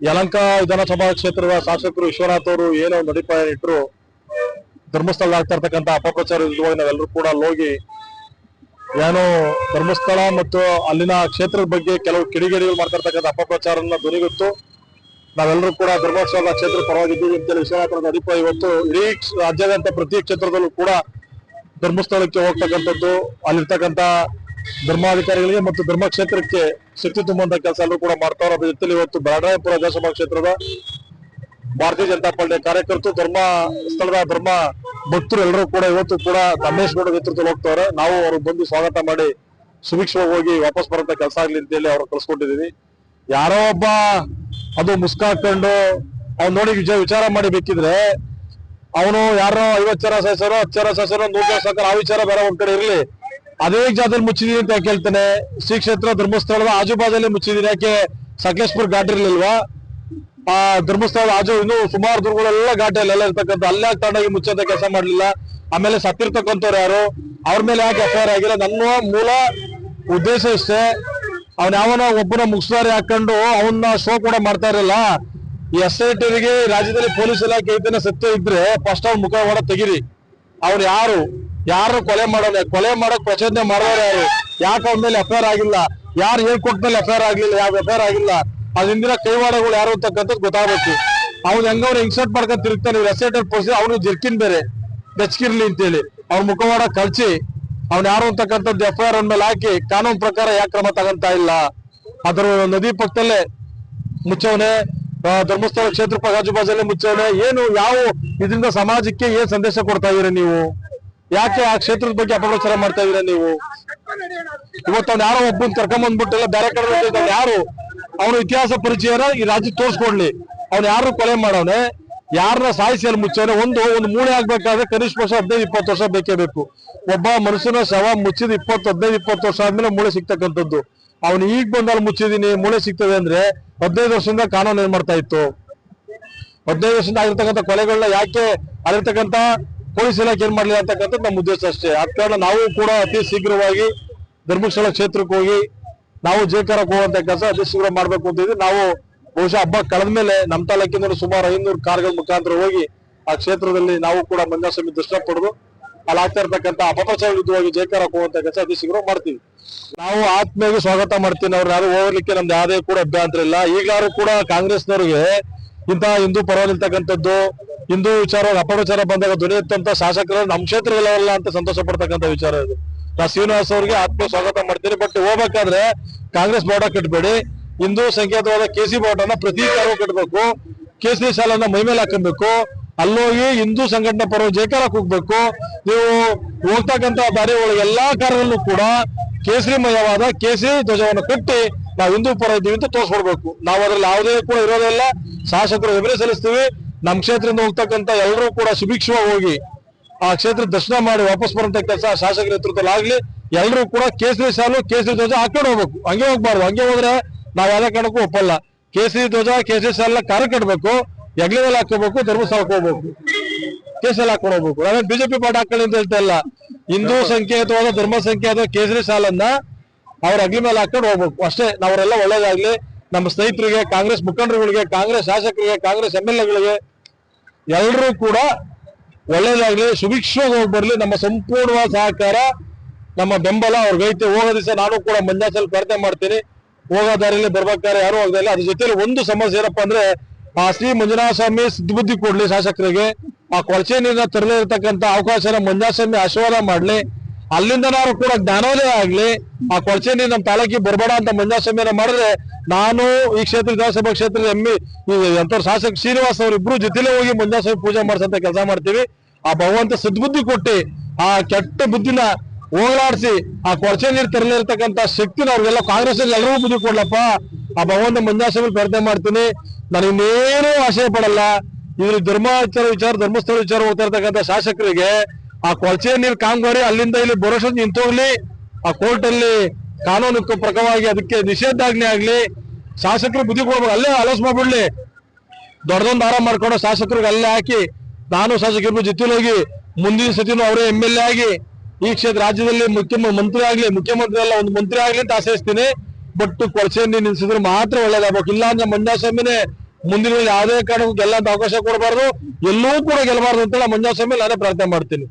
ಯಲಂಕ ವಿಧಾನಸಭಾ ಕ್ಷೇತ್ರದ ಶಾಸಕರು ವಿಶ್ವನಾಥ್ ಅವರು ಏನೋ ಒಂದು ಅಡಿಪಾಯ ಇಟ್ಟರು ಧರ್ಮಸ್ಥಳ ಆಗ್ತಾ ಇರ್ತಕ್ಕಂಥ ಅಪಪ್ರಚಾರ ವಿರುದ್ಧವಾಗಿ ನಾವೆಲ್ಲರೂ ಕೂಡ ಹೋಗಿ ಏನು ಧರ್ಮಸ್ಥಳ ಮತ್ತು ಅಲ್ಲಿನ ಕ್ಷೇತ್ರದ ಬಗ್ಗೆ ಕೆಲವು ಕಿಡಿಗೇಡಿಗಳು ಮಾಡ್ತಾ ಇರ್ತಕ್ಕಂಥ ಅಪಪ್ರಚಾರನ ದೊರೆಯುತ್ತು ನಾವೆಲ್ಲರೂ ಕೂಡ ಧರ್ಮಸ್ಥಳ ಕ್ಷೇತ್ರ ಪರವಾಗಿದ್ದೀವಿ ಅಂತೇಳಿ ವಿಶ್ವನಾಥರ ಅಡಿಪಾಯ ಇವತ್ತು ಇಡೀ ರಾಜ್ಯಾದ್ಯಂತ ಪ್ರತಿ ಕ್ಷೇತ್ರದಲ್ಲೂ ಕೂಡ ಧರ್ಮಸ್ಥಳಕ್ಕೆ ಹೋಗ್ತಕ್ಕಂಥದ್ದು, ಅಲ್ಲಿರ್ತಕ್ಕಂಥ ಧರ್ಮಾಧಿಕಾರಿಗಳಿಗೆ ಮತ್ತು ಧರ್ಮಕ್ಷೇತ್ರಕ್ಕೆ ಶಕ್ತಿ ತುಂಬುವಂತ ಕೆಲಸ ಎಲ್ಲರೂ ಕೂಡ ಮಾಡ್ತಾರೆ ಅದ್ರ ಜೊತೆಲಿ ಇವತ್ತು ಬ್ರಾಡಾಯಪುರ ವಿಧಾನಸಭಾ ಕ್ಷೇತ್ರದ ಭಾರತೀಯ ಜನತಾ ಪಾರ್ಟಿಯ ಕಾರ್ಯಕರ್ತರು, ಧರ್ಮ ಸ್ಥಳದ ಧರ್ಮ ಭಕ್ತರು ಎಲ್ಲರೂ ಕೂಡ ಇವತ್ತು ಕೂಡ ಗೌಡ ನೇತೃತ್ವದಲ್ಲಿ ಹೋಗ್ತಾರೆ ನಾವು ಅವ್ರಿಗೆ ಬಂದು ಸ್ವಾಗತ ಮಾಡಿ ಸುಭಿಕ್ಷವಾಗಿ ಹೋಗಿ ವಾಪಸ್ ಬರೋಂತ ಕೆಲಸ ಆಗ್ಲಿ ಅಂತೇಳಿ ಅವ್ರು ಕಳ್ಸ್ಕೊಟ್ಟಿದೀವಿ. ಯಾರೋ ಒಬ್ಬ ಅದು ಮುಸ್ಕಾಕೊಂಡು ಅವ್ನು ನೋಡಿ ವಿಜಯ ವಿಚಾರ ಮಾಡಿ ಬೇಕಿದ್ರೆ ಅವನು ಯಾರೋ ಐವತ್ತು ಜನ ಸಹಸರು ಹತ್ತು ಜನ ಸಹಸರು ನೂರು ಜನ ಸಹಕಾರ ಆ ವಿಚಾರ ಬೇರೆ ಒಂದ್ ಕಡೆ ಇರ್ಲಿ. ಅದೇ ಜಾಗದಲ್ಲಿ ಮುಚ್ಚಿದೀನಿ ಅಂತ ಕೇಳ್ತಾನೆ ಶ್ರೀ ಕ್ಷೇತ್ರ ಧರ್ಮಸ್ಥಳದ ಆಜುಬಾಜಲ್ಲಿ ಮುಚ್ಚಿದೀನಿ. ಯಾಕೆ? ಸಕಲೇಶ್ಪುರ ಘಾಟ್ ಇರ್ಲಿಲ್ವಾ ಆ ಧರ್ಮಸ್ಥಳದ ಆಜು ಇನ್ನು ಸುಮಾರು ದುರ್ಗಳೆಲ್ಲ ಎಲ್ಲ ಇರ್ತಕ್ಕಂಥ ಅಲ್ಲೇ ತಾಂಡಾಗಿ ಮುಚ್ಚೋದ ಕೆಲಸ ಮಾಡ್ಲಿಲ್ಲ? ಆಮೇಲೆ ಸತ್ತಿರ್ತಕ್ಕಂಥವ್ರು ಯಾರು? ಅವ್ರ ಮೇಲೆ ಯಾಕೆ ಎಫ್ ಆಗಿಲ್ಲ? ನನ್ನ ಮೂಲ ಉದ್ದೇಶ ಇಷ್ಟೇ. ಅವ್ನ ಯಾವನ ಒಬ್ಬನ ಮುಗಿಸ್ದಾರಿ ಹಾಕೊಂಡು ಅವನ್ನ ಶೋ ಕೂಡ ಮಾಡ್ತಾ ಇರಲ್ಲ ಈ ಎಸ್ ಐ ಟಿಗೆ ರಾಜ್ಯದಲ್ಲಿ ಪೊಲೀಸ್ ಇಲಾಖೆ ಇದನ್ನ ಸತ್ಯ ಇದ್ರೆ ಫಸ್ಟ್ ಅವ್ನ ಮುಖ ಹೊಡ ತೆಗಿರಿ. ಅವ್ರು ಯಾರು? ಯಾರು ಕೊಲೆ ಮಾಡೋಣ ಕೊಲೆ ಮಾಡೋಕ್ ಪ್ರಚೋದನೆ ಮಾಡೋರು ಯಾರು? ಯಾಕೆ ಅವ್ರ ಮೇಲೆ ಎಫ್ಐಆರ್ ಆಗಿಲ್ಲ? ಯಾರು ಹೇಳ್ಕೊಟ್ಟ ಮೇಲೆ ಎಫ್ಐಆರ್ ಆಗಿಲ್ಲ ಯಾವ ಎಫ್ಐಆರ್ ಆಗಿಲ್ಲ? ಅದ್ ಹಿಂದಿನ ಕೈವಾಡಗಳು ಯಾರು ಅಂತಕ್ಕಂಥದ್ದು ಗೊತ್ತಾಗಬೇಕು. ಅವ್ನು ಹೆಂಗವ್ರು ಇನ್ಸರ್ಟ್ ಮಾಡ್ಕೊಂಡ್ ತಿರುಗ್ತಾನೆ? ಇವ್ರು ಪೋಸ್ಟ್ ಅವ್ನು ಜರ್ಕಿನ್ ಬೇರೆ, ಬೆಚ್ಕಿರ್ಲಿ ಅಂತೇಳಿ. ಅವ್ನ ಮುಖವಾಡ ಕಳ್ಸಿ ಅವ್ನ ಯಾರು ಅಂತಕ್ಕಂಥದ್ದು ಎಫ್ಐಆರ್ ಮೇಲೆ ಹಾಕಿ, ಕಾನೂನು ಪ್ರಕಾರ ಯಾಕೆ ಕ್ರಮ ತಗೊಂತ ಇಲ್ಲ? ಅದರ ನದಿ ಪಕ್ಕದಲ್ಲೇ ಮುಚ್ಚವನೆ ಧರ್ಮಸ್ಥಳ ಕ್ಷೇತ್ರ ಆಜುಬಾಜಲ್ಲೇ ಮುಚ್ಚವನೆ. ಏನು, ಯಾವ, ಇದರಿಂದ ಸಮಾಜಕ್ಕೆ ಏನ್ ಸಂದೇಶ ಕೊಡ್ತಾ ಇದೀರ ನೀವು? ಯಾಕೆ ಆ ಕ್ಷೇತ್ರದ ಬಗ್ಗೆ ಅಪಪ್ರಚಾರ ಮಾಡ್ತಾ ಇದೀರ ನೀವು? ಇವತ್ತೊಂದು ಯಾರೋ ಒಬ್ಬನ್ ಕರ್ಕೊಂಬಂದ್ಬಿಟ್ಟೆಲ್ಲ ಬೇರೆ ಕಡೆ. ಯಾರು? ಅವನ ಇತಿಹಾಸ ಪರಿಚಯನ ಈ ರಾಜ್ಯ ತೋರ್ಸ್ಕೊಡ್ಲಿ. ಅವ್ನು ಯಾರು ಕೊಲೆ ಮಾಡವನೆ ಯಾರನ್ನ ಸಾಯಿಸಿ ಅಲ್ಲಿ ಮುಚ್ಚವನೆ ಒಂದು ಒಂದು ಮೂಳೆ ಆಗ್ಬೇಕಾದ್ರೆ ಕನಿಷ್ಠ ವರ್ಷ ಹದಿನೈದು, ಇಪ್ಪತ್ತು ವರ್ಷ ಬೇಕೇ ಬೇಕು. ಒಬ್ಬ ಮನುಷ್ಯನ ಶವ ಮುಚ್ಚಿದ ಇಪ್ಪತ್ತು, ಹದಿನೈದು, ಇಪ್ಪತ್ತು ವರ್ಷ ಆದ್ಮೇಲೆ ಮೂಳೆ ಸಿಗ್ತಕ್ಕಂಥದ್ದು. ಅವನು ಈಗ ಬಂದಲ್ಲಿ ಮುಚ್ಚಿದೀನಿ, ಮೂಳೆ ಸಿಗ್ತದೆ ಅಂದ್ರೆ ಹದಿನೈದು ವರ್ಷದಿಂದ ಕಾನೂನು ಏನ್ ಮಾಡ್ತಾ ಇತ್ತು? ಹದಿನೈದು ವರ್ಷದಿಂದ ಆಗಿರ್ತಕ್ಕಂಥ ಕೊಲೆಗಳನ್ನ ಯಾಕೆ ಅಲ್ಲಿರ್ತಕ್ಕಂಥ ಪೊಲೀಸ್ ಇಲಾಖೆ ಏನ್ ಮಾಡ್ಲಿಲ್ಲ ಅಂತಕ್ಕಂಥದ್ದು ನಮ್ಮ ಉದ್ದೇಶ ಅಷ್ಟೇ. ಆ ಕಾರಣ ನಾವು ಕೂಡ ಅತಿ ಶೀಘ್ರವಾಗಿ ಧರ್ಮಸ್ಥಳ ಕ್ಷೇತ್ರಕ್ಕೆ ಹೋಗಿ ನಾವು ಜಯಕಾರ ಹೋಗುವಂತ ಕೆಲಸ ಅತಿ ಶೀಘ್ರ ಮಾಡಬೇಕು ಅಂತ ಇದ್ದೀವಿ. ನಾವು ಬಹುಶಃ ಹಬ್ಬ ಕಳೆದ ಮೇಲೆ ನಮ್ಮ ತಾಲೂಕಿನ ಸುಮಾರು ಐನೂರು ಕಾರ್ಗಳ ಮುಖಾಂತರ ಹೋಗಿ ಆ ಕ್ಷೇತ್ರದಲ್ಲಿ ನಾವು ಕೂಡ ಮಂಜಾ ಸಮಿತಿ ದೃಷ್ಟ ಪಡೆದು ಅಲ್ಲಿ ಆಗ್ತಾ ಇರ್ತಕ್ಕಂಥ ಅಪಪ್ರಚಾರ ವಿರುದ್ಧವಾಗಿ ಜೇಕಾರ ಹೋಗುವಂತ ಕೆಲಸ ಅತಿ ಶೀಘ್ರ ಮಾಡ್ತೀವಿ. ನಾವು ಆತ್ಮೀಯವಾಗಿ ಸ್ವಾಗತ ಮಾಡ್ತೀನಿ. ಅವ್ರು ಯಾರು ಹೋಗ್ಲಿಕ್ಕೆ ನಮ್ದು ಯಾವುದೇ ಕೂಡ ಅಭ್ಯಂತರ ಇಲ್ಲ. ಈಗಾರು ಕೂಡ ಕಾಂಗ್ರೆಸ್ನವ್ರಿಗೆ ಇಂತಹ ಹಿಂದೂ ಪರವಾಗಿರ್ತಕ್ಕಂಥದ್ದು ಹಿಂದೂ ವಿಚಾರವಾಗಿ ವಿಚಾರ ಬಂದಾಗ ಧ್ವನಿ ಶಾಸಕರು ನಮ್ಮ ಕ್ಷೇತ್ರಗಳಲ್ಲ ಅಂತ ಸಂತೋಷ ಪಡ್ತಕ್ಕಂಥ ವಿಚಾರ ಇದು. ನಾ ಶ್ರೀನಿವಾಸ ಅವ್ರಿಗೆ ಆತ್ಮ ಸ್ವಾಗತ ಮಾಡ್ತೀನಿ. ಬಟ್ ಹೋಗ್ಬೇಕಾದ್ರೆ ಕಾಂಗ್ರೆಸ್ ಬೋರ್ಡ ಕಟ್ಬೇಡಿ. ಹಿಂದೂ ಸಂಕೇತವಾದ ಕೆಸಿ ಬೋರ್ಡ್ ಅನ್ನ ಪ್ರತಿ ಕಾರು ಕಟ್ಟಬೇಕು ಕೇಸರಿ ಶಾಲನ್ನ ಮೈ ಮೇಲೆ ಹಾಕಬೇಕು. ಅಲ್ಲೋಗಿ ಹಿಂದೂ ಸಂಘಟನೆ ಪರ ಜಯಕಾರಕ್ಕೆ ಹೋಗ್ಬೇಕು ನೀವು ಹೋಗ್ತಕ್ಕಂತ ದಾರಿ ಒಳಗೆ ಎಲ್ಲಾ ಕಾರ್ಯದಲ್ಲೂ ಕೂಡ ಕೇಸರಿಮಯವಾದ ಕೇಸರಿ ಧ್ವಜವನ್ನು ಕಟ್ಟಿ ನಾವು ಹಿಂದೂ ಪರ ಇದ್ದೀವಿ ಅಂತ ತೋರಿಸ್ಕೊಡ್ಬೇಕು. ನಾವು ಅದ್ರಲ್ಲಿ ಯಾವುದೇ ಕೂಡ ಇರೋದಿಲ್ಲ ಶಾಸಕರು ಎದುರೇ ಸಲ್ಲಿಸ್ತೀವಿ. ನಮ್ಮ ಕ್ಷೇತ್ರದಿಂದ ಹೋಗ್ತಕ್ಕಂಥ ಎಲ್ಲರೂ ಕೂಡ ಸುಭಿಕ್ಷವಾಗಿ ಹೋಗಿ ಆ ಕ್ಷೇತ್ರ ದರ್ಶನ ಮಾಡಿ ವಾಪಸ್ ಬರುವಂತ ಕೆಲಸ ಶಾಸಕರ ನೇತೃತ್ವದಲ್ಲಿ ಆಗ್ಲಿ, ಎಲ್ಲರೂ ಕೂಡ ಕೇಸರಿ ಸಾಲು, ಕೇಸರಿ ಧ್ವಜ ಹಾಕೊಂಡು ಹೋಗ್ಬೇಕು. ಹಂಗೆ ಹೋಗ್ಬಾರ್ದು. ಹಂಗೆ ಹೋದ್ರೆ ನಾವ್ ಯಾವ ಕಾರಣಕ್ಕೂ ಒಪ್ಪಲ್ಲ. ಕೇಸರಿ ಧ್ವಜ, ಕೇಸರಿ ಸಾಲ ಕಾರ ಕಟ್ಬೇಕು. ಮೇಲೆ ಹಾಕೋಬೇಕು ಧರ್ಮಸ್ಥಳಕ್ಕೆ ಹೋಗ್ಬೇಕು. ಕೇಸಲ್ಲಿ ಹಾಕೊಂಡು ಹೋಗ್ಬೇಕು. ಅದೇ ಬಿಜೆಪಿ ಪಾಠ ಹಾಕೊಳ್ಳಿ ಅಂತ ಹೇಳ್ತಾ ಇಲ್ಲ. ಹಿಂದೂ ಸಂಕೇತವಾದ, ಧರ್ಮ ಸಂಕೇತ ಕೇಸರಿ ಸಾಲನ್ನ ಅವ್ರ ಅಗ್ಲಿ ಮೇಲೆ ಹಾಕೊಂಡು ಹೋಗ್ಬೇಕು. ಅಷ್ಟೇ. ನಾವರೆಲ್ಲ ಒಳ್ಳೇದಾಗ್ಲಿ. ನಮ್ಮ ಸ್ನೇಹಿತರಿಗೆ, ಕಾಂಗ್ರೆಸ್ ಮುಖಂಡರುಗಳಿಗೆ, ಕಾಂಗ್ರೆಸ್ ಶಾಸಕರಿಗೆ, ಕಾಂಗ್ರೆಸ್ ಎಂ ಎಲ್ ಎಗಳಿಗೆ ಎಲ್ಲರೂ ಕೂಡ ಒಳ್ಳೇದಾಗ್ಲಿ, ಸುಭಿಕ್ಷವಾಗಿ ಬರಲಿ, ನಮ್ಮ ಸಂಪೂರ್ಣವಾದ ಸಹಕಾರ, ನಮ್ಮ ಬೆಂಬಲ ಅವ್ರಿಗೈತೆ ಹೋಗೋ ದಿವಸ ನಾನು ಕೂಡ ಮಂಜಾಸಲ್ಲಿ ಪ್ರಾರ್ಥನೆ ಮಾಡ್ತೀನಿ. ಹೋಗೋ ದಾರಿಯಲ್ಲಿ ಬರ್ಬೇಕಾದ್ರೆ ಯಾರು ಹೋಗದಿಲ್ಲ ಅದ್ರ ಜೊತೆಲಿ ಒಂದು ಸಮಸ್ಯೆ ಏನಪ್ಪಾ ಅಂದ್ರೆ, ಆ ಶ್ರೀ ಮಂಜುನಾಥ ಸ್ವಾಮಿ ಸಿದ್ಧಬುದ್ಧಿ ಕೊಡ್ಲಿ ಶಾಸಕರಿಗೆ, ಆ ಕೊಳಚೆ ನೀರಿನ ತರದೇ ಇರತಕ್ಕಂತ ಅವಕಾಶನ ಮಂಜಾಸ್ವಾಮಿ ಸ್ವಾಮಿ ಆಶೀರ್ವಾದ ಮಾಡ್ಲಿ. ಅಲ್ಲಿಂದ ನಾನು ಕೂಡ ಜ್ಞಾನೋದಯ ಆಗ್ಲಿ, ಆ ಕೊಳಚೆ ನೀರು ನಮ್ಮ ತಾಲೂಕಿಗೆ ಬರಬೇಡ ಅಂತ ಮಂಜುನಾಥ ಮಾಡಿದ್ರೆ ನಾನು ಈ ಕ್ಷೇತ್ರ ವಿಧಾನಸಭಾ ಕ್ಷೇತ್ರದ ಎಮ್ಮಿ ಎಂತ ಶಾಸಕ ಶ್ರೀನಿವಾಸ್ ಇಬ್ರು ಜೊತೆಲೇ ಹೋಗಿ ಮಂಜಾಸ್ವಾಮಿ ಸ್ವಾಮಿ ಪೂಜೆ ಮಾಡಿಸಂತ ಕೆಲಸ ಮಾಡ್ತೀವಿ. ಆ ಭಗವಂತ ಸದ್ಬುದ್ಧಿ ಕೊಟ್ಟಿ ಆ ಕೆಟ್ಟ ಬುದ್ಧಿನ ಹೋಗಲಾಡಿಸಿ ಆ ಕೊಳಚೆ ನೀರು ತರಲಿರ್ತಕ್ಕಂಥ ಶಕ್ತಿನ ಅವ್ರಿಗೆಲ್ಲ ಕಾಂಗ್ರೆಸ್ ಎಲ್ಲರಿಗೂ ಬುದ್ಧಿ ಕೊಡ್ಲಪ್ಪ. ಆ ಭಗವಂತ ಮಂಜಾಸ್ವಾಮಿ ಪ್ರಯತ್ನ ಮಾಡ್ತೀನಿ. ನಾನು ಇನ್ನೇನು ಆಶಯ ಪಡಲ್ಲ ಇದ್ರ ಧರ್ಮಾಚಾರ ವಿಚಾರ, ಧರ್ಮಸ್ಥಳ ವಿಚಾರ ಹೋಗ್ತಾ ಇರ್ತಕ್ಕಂಥ ಶಾಸಕರಿಗೆ ಆ ಕೊಳಚೆ ನೀರು ಕಾಮಗಾರಿ ಅಲ್ಲಿಂದ ಇಲ್ಲಿ ಬರೋಷ್ಟು ನಿಂತೋಗ್ಲಿ ಆ ಕೋರ್ಟ್ ಅಲ್ಲಿ ಕಾನೂನು ಪ್ರಕಾರವಾಗಿ ಅದಕ್ಕೆ ನಿಷೇಧಾಜ್ಞೆ ಆಗ್ಲಿ. ಶಾಸಕರು ಬುದ್ಧಿ ಕೊಡ್ಬೇಕು, ಅಲ್ಲೇ ಆಲೋಚನೆ ಮಾಡ್ಬಿಡ್ಲಿ. ದೊಡ್ಡದೊಂದು ಆರಾಮ್ ಮಾಡ್ಕೊಂಡು ಶಾಸಕರಿಗೆ ಅಲ್ಲೇ ಹಾಕಿ. ನಾನು ಶಾಸಕರು ಜೊತೆಲಿ ಹೋಗಿ ಮುಂದಿನ ಸತಿನೂ ಅವರೇ ಎಂ ಎಲ್ ಎ ಆಗಿ. ಈ ಕ್ಷೇತ್ರ ರಾಜ್ಯದಲ್ಲಿ ಮುಖ್ಯ ಮಂತ್ರಿ ಆಗ್ಲಿ, ಮುಖ್ಯಮಂತ್ರಿ ಅಲ್ಲ, ಒಂದು ಮಂತ್ರಿ ಆಗ್ಲಿ ಅಂತ ಆಶಯಿಸ್ತೀನಿ ಬಟ್ ನೀರು ನಿಲ್ಸಿದ್ರೆ ಮಾತ್ರ ಒಳ್ಳೇದಾಗ್ಬೇಕು. ಇಲ್ಲ ಅಂದ್ರೆ ಮಂಜಾಸ್ವಾಮಿನೇ ಮುಂದಿನ ಯಾವುದೇ ಕಾರಣಕ್ಕೂ ಗೆಲ್ಲಂತ ಅವಕಾಶ ಕೊಡಬಾರ್ದು. ಎಲ್ಲೂ ಕೂಡ ಗೆಲ್ಲಬಾರ್ದು ಅಂತ ಮಂಜಾಸ್ವಾಮಿ ನಾನೇ ಪ್ರಾರ್ಥನೆ ಮಾಡ್ತೀನಿ.